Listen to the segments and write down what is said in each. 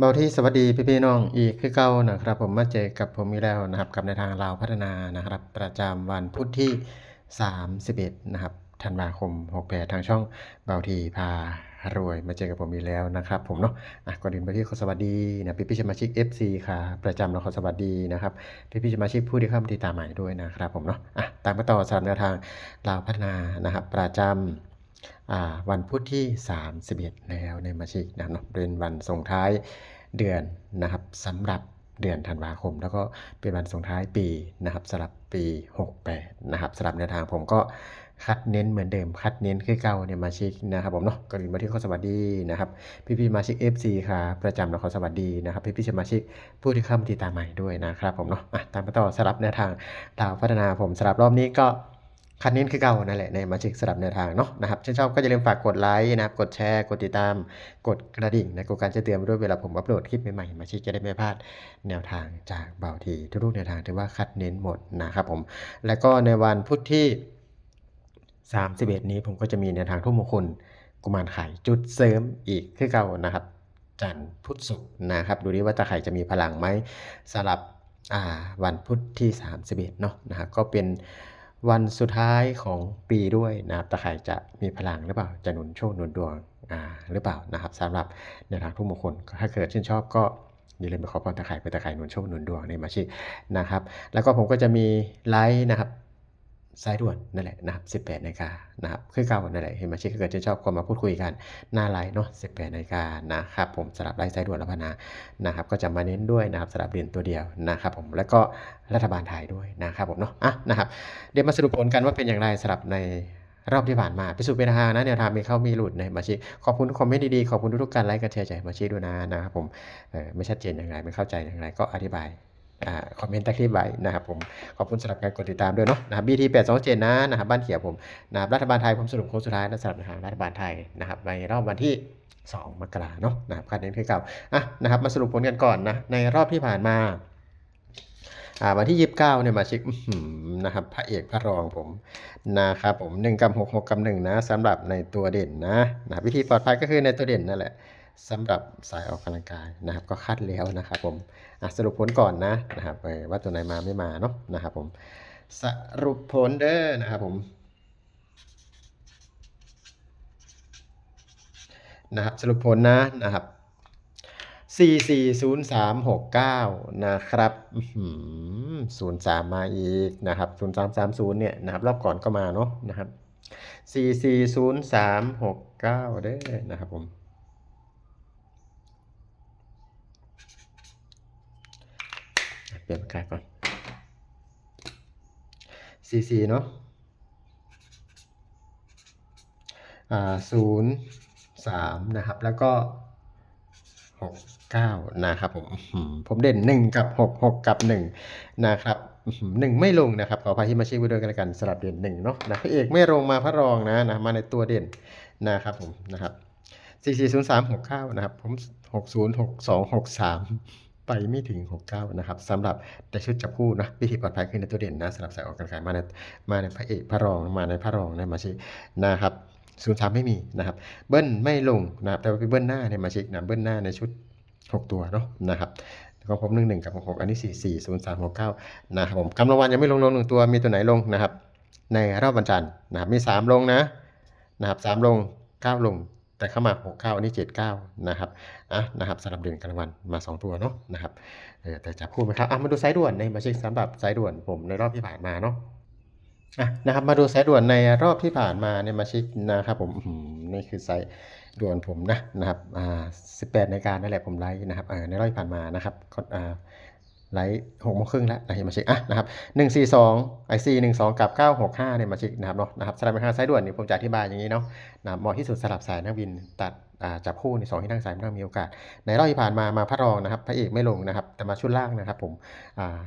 เบาที่สวัสดีพี่พี่น้องอีกคือเก่านะครับ ผมมาเจอกับผมอีกแล้วนะครับ กับในทางลาวพัฒนานะครับ ประจำวันพุธที่ 31 นะครับธันวาคม68ทางช่องเบาทีพารวยมาเจอกับผมอีกแล้วนะครับผมเนาะอะก่อนอื่นไปที่ขอสวัสดีนะพี่พี่สมาชิก FC ค่ะประจำเราขอสวัสดีนะครับพี่พี่สมาชิกผู้ที่เข้ามาติดตามใหม่ด้วยนะครับผมเนาะอะตามกันต่อสำหรับแนวทางลาวพัฒนานะครับประจำอ่า วันพุธที่ 31 แล้วในมาชิกนะครับเนาะเป็นวันส่งท้ายเดือนนะครับสำหรับเดือนธันวาคม แล้วก็เป็นวันส่งท้ายปีนะครับสำหรับปี 68 นะครับสำหรับแนวทางผมก็คัดเน้นเหมือนเดิมคัดเน้นคือเก่าในมาชิกนะครับผมเนาะก่อนอื่นมาที่ขอสวัสดีนะครับพี่พี่ๆมาชิก FC ครับประจำเราขอสวัสดีนะครับพี่พี่สมาชิกผู้ที่เข้ามาติดตามใหม่ด้วยนะครับผมเนาะตามกันต่อสำหรับแนวทางดาวพัฒนาผมสำหรับรอบนี้ก็ คันนี้คือเก่านั่นแหละในมาชิกสลับแนวทางเนาะนะครับชื่นชอบก็อย่าลืมฝากกดไลค์นะครับกดแชร์ กดติดตาม กดกระดิ่งนะกดการแจ้งเตือนด้วยเวลาผมอัปโหลดคลิปใหม่ๆมาชิกจะได้ไม่พลาดแนวทางจากเบาทีทุกๆแนวทางถือว่าคัดเน้นหมดนะครับผมแล้วก็ในวันพุธที่ 31 นี้ผมก็จะมีแนวทางทุ่มมงคลกุมารไข่จุดเสริมอีกคือเก่านะครับ จันทร์พุธศุกร์นะครับ ดูดิว่าตาไข่จะมีพลังไหมสำหรับวันพุธที่ 31เนาะนะครับก็เป็น วันสุดท้ายของปีด้วยนะครับตะไคร่จะมีพลังหรือเปล่าจะหนุนโชคหนุนดวงอ่าหรือเปล่านะครับสำหรับในทางทุกมงคลถ้าเกิดชื่นชอบก็อย่าลืมไปขอพรตะไคร่ไปตะไคร่หนุนโชคหนุนดวงในมาชินะครับ แล้วก็ผมก็จะมีไลฟ์นะครับ สายด่วนนั่นแหละนะครับ18นาฬิกานะครับคือเก่านั่นแหละเห็นไหมเช่นเกิดจะชอบก็มาพูดคุยกันหน้าไลน์เนาะ18นาฬิกานะครับผมสำหรับไลฟ์สายด่วนและพนานะครับก็จะมาเน้นด้วยนะครับสำหรับเรียนตัวเดียวนะครับผมแล้วก็รัฐบาลไทยด้วยนะครับผมเนาะอะนะครับเดี๋ยวมาสรุปผลกันว่าเป็นอย่างไรสำหรับในรอบที่ผ่านมาพิสูจน์เป็นทางนะแนวทางมีเข้ามีหลุดในมาชีขอบคุณทุกคอมเมนต์ดีๆ ขอบคุณทุกๆการไลค์กันแชร์ใจมาชีด้วยนะนะครับผมเออไม่ชัดเจนอย่างไรไม่เข้าใจอย่างไรก็อธิบาย คอมเมนต์ใต้คลิปไว้นะครับผมขอบคุณสำหรับการกดติดตามด้วยเนาะนะครับ BT 8 2 7นะนะครับบ้านเขียวผมนะครับรัฐบาลไทยผมสรุปโค้งสุดท้ายนะสำหรับทางรัฐบาลไทยนะครับในรอบวันที่ 2 มกราเนาะนะครับคาดเน้นคือเก่าอะนะครับมาสรุปผลกันก่อนนะในรอบที่ผ่านมาอ่าวันที่ 29เนี่ยมาเช็คอื้อหือนะครับพระเอกพระรองผมนะครับผม1กับ6 6กับ1นะสำหรับในตัวเด่นนะนะวิธีปลอดภัยก็คือในตัวเด่นนั่นแหละ สำหรับสายออกกำลังกายนะครับ ก็คัดแล้วนะครับผมสรุปผลก่อนนะนะครับว่าตัวไหนมาไม่มาเนาะนะครับผมสรุปผลเด้อนะครับผมนะครับสรุปผลนะนะครับสี่สี่ศูนย์สามหกเก้านะครับศูนย์สามมาอีกนะครับศูนย์สามสามศูนย์เนี่ยนะครับรอบก่อนก็มาเนาะนะครับสี่สี่ศูนย์สามหกเก้าเด้อนะครับผม ปลี่ยนปากกาก่อน CC เนาะอ่าศูนย์สามนะครับ แล้วก็หกเก้านะครับผมผมเด่นหนึ่งกับหกหกกับหนึ่งนะครับอื้อหือหนึ่งไม่ลงนะครับขออภัยที่มาเช็คไว้ด้วยกันแล้วกันสลับเด่นหนึ่งเนาะนะพระเอกไม่ลงมาพระรองนะนะมาในตัวเด่นนะครับผมนะครับสี่สี่ศูนย์สามหกเก้านะครับผมหกศูนย์หกสองหกสาม ไปไม่ถึง 69 นะครับสำหรับแต่ชุดจับคู่นะวิธีปลอดภัยคือในตัวเด่นนะสำหรับสายออกกำลังกายมาในมาในพระเอกพระรองมาในพระรองนะมาชินะครับศูนย์สามไม่มีนะครับ เบิ้ลไม่ลงนะครับแต่ว่าไปเบิ้ลหน้าเนี่ยมาชินะเบิ้ลหน้าในชุด 6 ตัวเนาะนะครับของผมหนึ่งหนึ่งกับหกอันนี้สี่สี่ศูนย์สามหกเก้านะครับผมกำลังวันยังไม่ลงลงหนึ่งตัวมีตัวไหนลงนะครับ ในรอบวันจันทร์นะครับมีสามลงนะนะครับสามลงเก้าลง แต่เข้ามาหกเก้าอันนี้เจ็ดเก้านะครับอะนะครับสำหรับเดือนกลางวันมาสองตัวเนาะนะครับเออแต่จะพูดไหมครับอะมาดูสายด่วนในมาเช็คสำหรับสายด่วนผมในรอบที่ผ่านมาเนาะอะนะครับมาดูสายด่วนในรอบที่ผ่านมาเนี่ยมาเช็คนะครับผมอื้อหือนี่คือสายด่วนผมนะนะครับอ่าสิบแปดในการนั่นแหละผมไลฟ์นะครับเออในรอบที่ผ่านมานะครับอ่า ไลท์หกโมงครึ่งแล้วนะเห็นมาเช็คอะนะครับหนึ่งสี่สองไอซีหนึ่งสองกับเก้าหกห้าเนี่ยมาเช็คนะครับเนาะนะครับสลับในทางสายด่วนนี่ผมจะอธิบายอย่างนี้เนาะนะเหมาะที่สุดสลับสายนักบินตัดอ่าจับคู่ในสองที่นั่งสายไม่ต้องมีโอกาส ในรอบที่ผ่านมามาพระรองนะครับพระเอกไม่ลงนะครับแต่มาชุดล่างนะครับผมอ่า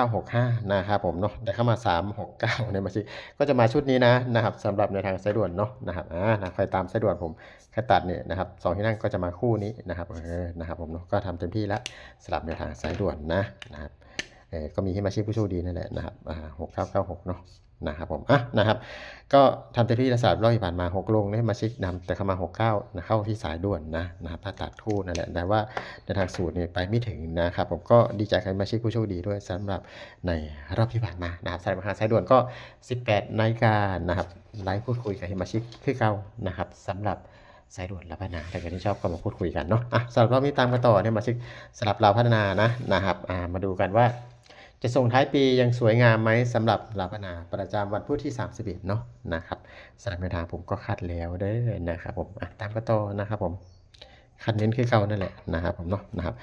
965 นะครับผมเนาะได้เข้ามา 369ในมาชิก็จะมาชุดนี้นะนะครับสำหรับในทางสายด่วนเนาะนะครับอ่านะใครตามสายด่วนผมแค่ตัดเนี่ยนะครับสองที่นั่งก็จะมาคู่นี้นะครับเออนะครับผมเนาะก็ทำเต็มที่แล้วสำหรับในทางสายด่วนนะนะครับเออก็มีให้มาชิกผู้โชคดีนั่นแหละนะครับอ่าหกเก้าเก้าหกเนาะ นะครับผมอะนะครับ ก็ทำเต็มที่และสำหรับรอบที่ผ่านมาหกลงให้มาชิกนำแต่เข้ามาหกเก้านะเข้าที่สายด่วนนะนะครับถ้าตัดคู่นั่นแหละแต่ว่าในทางสูตรเนี่ยไปไม่ถึงนะครับผมก็ดีใจกับมาชิกผู้โชคดีด้วยสำหรับในรอบที่ผ่านมานะครับสายมหาสายด่วนก็ 18นาฬิกานะครับไลฟ์พูดคุยกับมาชิคือเก่านะครับสำหรับสายด่วนรับพัฒนาถ้าเกิดที่ชอบก็มาพูดคุยกันเนาะอะสำหรับรอบนี้ตามกันต่อเนี่ยมาชิกสำหรับเราพัฒนานะนะครับอ่ามาดูกันว่า จะส่งท้ายปียังสวยงามไหมสำหรับเราวพัฒนาประจำวันพุธที่31เนาะนะครับสำหรับในทาผมก็คัดแล้วเด้อนะครับผมตามกันต่อนะครับผมคัดเน้นคือเก่านั่นแหละนะครับผมเนาะนะครับ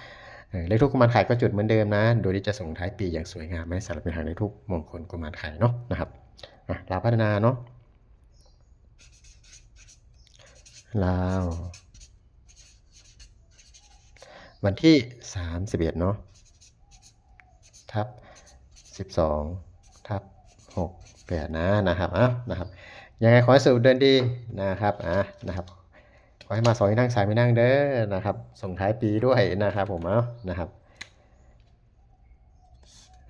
เลขทุกกุมารไข่ก็จุดเหมือนเดิมนะ โดยที่จะส่งท้ายปีอย่างสวยงามไม่สำหรับในทางเลขทุกมงคลกุมารไข่เนาะนะครับลาวพัฒนาเนาะลาววันที่ 31 เนาะทับ 12ทับ6 8นะนะครับอะนะครับยังไงขอให้สูตรเดินดีนะครับอะนะครับขอให้มาสองนั่งสายไม่นั่งเด้อนะครับ ส่งท้ายปีด้วยนะครับผมเอานะครับ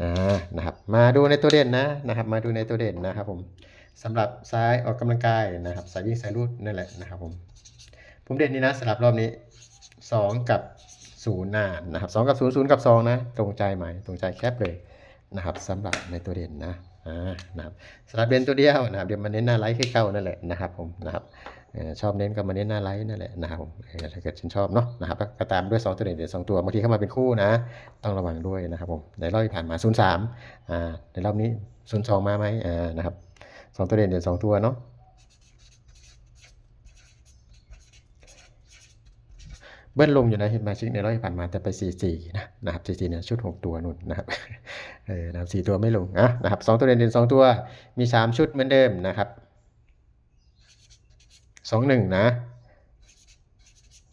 อ่านะครับ มาดูในตัวเด่นนะนะครับ มาดูในตัวเด่นนะครับผมสำหรับซ้ายออกกำลังกายนะครับสายวิ่งสายรูดนั่นแหละนะครับผมผมเด่นนี่นะสำหรับรอบนี้ 2 กับ0หน้านะครับ2กับ0 0กับ2นะตรงใจไหมตรงใจแคบเลย นะครับสำหรับในตัวเด่นนะอ่านะครับสำหรับเด่นตัวเดียวนะครับเดี๋ยวมาเน้นหน้าไลท์ให้เข้านั่นแหละนะครับผมนะครับชอบเน้นก็มาเน้นหน้าไลท์นั่นแหละนะครับถ้าเกิดฉันชอบเนาะนะครับก็ตามด้วย 2 ตัวเด่นเด่นสองตัวบางทีเข้ามาเป็นคู่นะ ต้องระวังด้วยนะครับผมในรอบที่ผ่านมา0 3อ่าในรอบนี้0 2มาไหมอ่านะครับสองตัวเด่นเด่นสองตัวเนาะ เบิ้ลลงอยู่นะเห็นมาชิกในรอบที่ผ่านมาแต่ไป4 4นะนะครับ4 4เนี่ยชุด 6 ตัวนุ่นนะครับเออนะครับ4ตัวไม่ลงอะนะครับสองตัวเด่นเด่นสองตัวมี 3 ชุดเหมือนเดิมนะครับสองหนึ่งนะ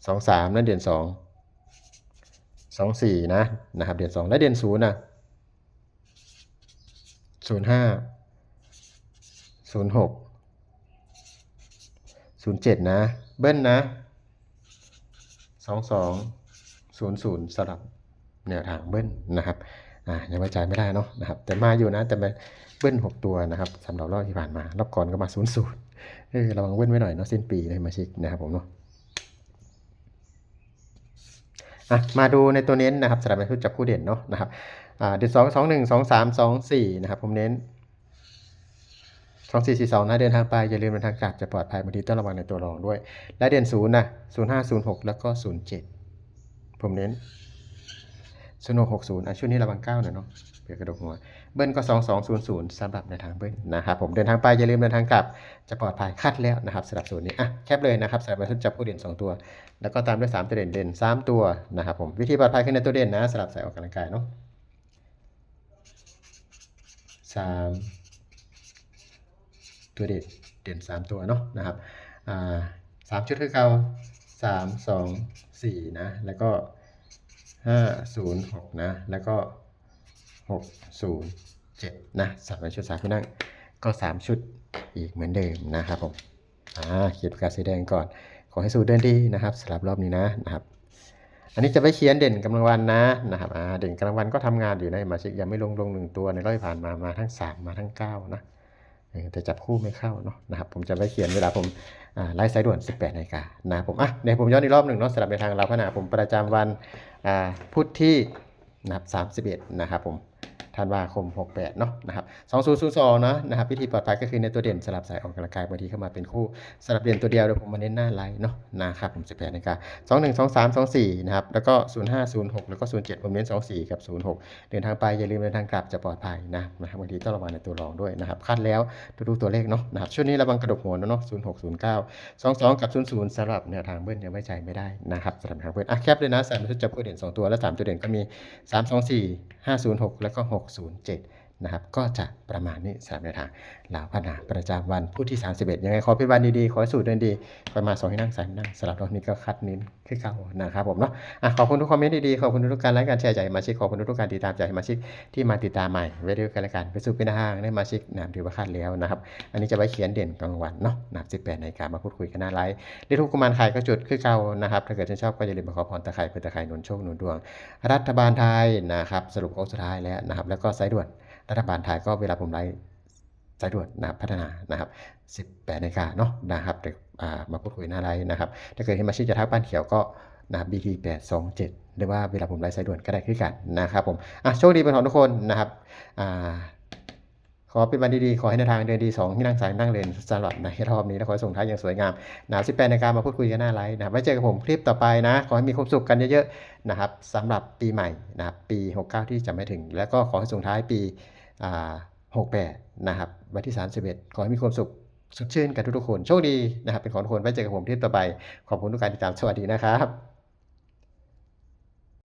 สองสามนั่นเดือนสองสองสี่นะนะครับเดือนสองและเดือนศูนย์นะศูนย์ห้าศูนย์หกศูนย์เจ็ดนะ เบิ้ลนะ สองสองศูนย์ศูนย์สลับแนวทางเบิ้ลนะครับอ่ายังไว้ใจไม่ได้เนาะนะครับ แต่มาอยู่นะแต่เป็นเบิ้ลหกตัวนะครับสำหรับรอบที่ผ่านมารอบก่อนก็มาศูนย์ศูนย์เออระวังเว้นไว้หน่อยเนาะสิ้นปีเลยมาชิกนะครับผมเนาะอะมาดูในตัวเน้นนะครับสำหรับในชุดจับคู่เด่นเนาะนะครับอ่าเด่นสองสองหนึ่งสองสามสองสี่นะครับผมเน้น สองสี่สี่สองนะเดินทางไป อย่าลืมเดินทางกลับจะปลอดภัยบางทีต้องระวังในตัวรองด้วย และเด่นศูนย์นะศูนย์ห้าศูนย์หกแล้วก็ศูนย์เจ็ดผมเน้นศูนย์หกหกศูนย์อะชุดนี้ระวังเก้าหน่อยเนาะเผื่อกระดกหัว เบิ้ลก็สองสองศูนย์ศูนย์สำหรับในทางเบิ้ลนะครับผมเดินทางไปอย่าลืมเดินทางกลับจะปลอดภัยคัดแล้วนะครับสำหรับสูตรนี้อะแคปเลยนะครับสำหรับชุดจับผู้เด่น 2 ตัว แล้วก็ตามด้วย 3 ตัวเด่นเด่น 3 ตัวนะครับผมวิธีปลอดภัยคือในตัวเด่นนะสำหรับใส่ออกกำลังกายเนาะสาม ตัวเด่นเด่น 3 ตัวเนาะนะครับสามชุดคือเก่าสามสองสี่นะแล้วก็ห้าศูนย์หกนะแล้วก็หกศูนย์เจ็ดนะสำหรับชุดสามที่นั่งก็สามชุดอีกเหมือนเดิมนะครับผมอ่าเขียนปากกาสีแดงก่อน ขอให้สูตรเดินดีนะครับสำหรับรอบนี้นะนะครับอันนี้จะไปเขียนเด่นกำลังวันนะนะครับอ่าเด่นกำลังวันก็ทำงานอยู่ในมาชิกยังไม่ลงลงหนึ่งตัวในรอบผ่านมามาทั้งสามมาทั้งเก้านะ แต่จับคู่ไม่เข้าเนาะนะครับผมจะไปเขียนเวลาผมไลฟ์สายด่วน 18นาฬิกานะผมอะเดี๋ยวผมย้อนอีกรอบหนึ่งเนาะสำหรับในทางเราขณะผมประจำวันพุธที่นะครับ31 นะครับผม ธันวาคม 68 เนาะนะครับ 2002เนาะนะครับวิธีปลอดภัยก็คือในตัวเด่นสลับสายออกกำลังกายบางทีเข้ามาเป็นคู่สลับเด่นตัวเดียวเดี๋ยวผมมาเน้นหน้าไลน์เนาะนะครับผม18นาฬิกา21 23 24 นะครับ แล้วก็ 05 06 แล้วก็ 07 ผมเน้น 24 กับ 06 เดินทางไปอย่าลืมเดินทางกลับจะปลอดภัยนะนะครับบางทีต้องระวังในตัวรองด้วยนะครับคัดแล้วทุกๆตัวเลขเนาะนะครับช่วงนี้ระวังกระดกหัวเนาะ06 09 22 กับ 00สำหรับแนวทางเบิ้ลยังไว้ใจไม่ได้นะครับสำหรับทางเบิ้ลอะแคปเลยนะสามชุดจับคู่เด่น2ตัวและ3ตัวเด่นก็มี 3 2 4 5 0 6 แล้วก็ 6 0 7 นะครับก็จะประมาณนี้สำหรับในวทางลาวพัฒนาประจำวันพุธที่ 31 ยังไงขอเป็นวันดีๆ ขอสูตรดินดีคอยมาณสองให้นั่งสายนั่งสลับรอบนี้ก็คัดนิ้นคือเก่านะครับผมเนาะอะขอบคุณทุกคอมเมนต์ดีๆ ขอบคุณทุกการไลค์การแชร์จากสมาชิกขอบคุณทุกการติดตามจากสมาชิกที่มาติดตามใหม่ไว้ด้วยกันละกันไปสู่เป็นทางได้มาชิกนะครับถือว่าคาดแล้วนะครับอันนี้จะไว้เขียนเด่นกลางวันเนาะนะครับ18นาฬิกามาพูดคุยกันหน้าไลฟ์เลขทุกกุมารไข่ก็จุดคือเก่านะครับถ้าเกิดท่านชอบก็อย่าลืมมาขอพรตะไคร้เพื่อตะไคร้หนุนโชคหนุนดวง รัฐบาลไทยนะครับสรุปโค้งสุดท้ายแล้วนะครับแล้วก็สายด่วน รัฐบาลไทยก็เวลาผมไลฟ์สายด่วนนะครับพัฒนานะครับ18นาฬิกาเนาะนะครับเดี๋ยวมาพูดคุยหน้าไลฟ์นะครับ ถ้าเกิดเห็นมาชิกจะทักบ้านเขียวก็นะครับ BT 827หรือว่าเวลาผมไลฟ์สายด่วนก็ได้คือกันนะครับผมอะโชคดีเป็นของทุกคนนะครับอ่าขอเป็นวันดีๆ ขอให้ในทางเดินดีสองที่นั่งสายนั่งเลนสำหรับในรอบนี้และขอส่งท้ายอย่างสวยงามนะสิบแปดในกามาพูดคุยกันหน้าไลฟ์นะครับไว้เจอกับผมคลิปต่อไปนะ ขอให้มีความสุขกันเยอะๆนะครับสำหรับปีใหม่นะครับปี 69 ที่จะไม่ถึง แล้วก็ขอให้ส่งท้ายปี 68 นะครับ วันที่ 31 ขอให้มีความสุขสดชื่นกันทุกๆคน โชคดีนะครับ เป็นของทุกคนไว้เจอกับผมที่ต่อไป ขอบคุณทุกการติดตาม สวัสดีนะครับ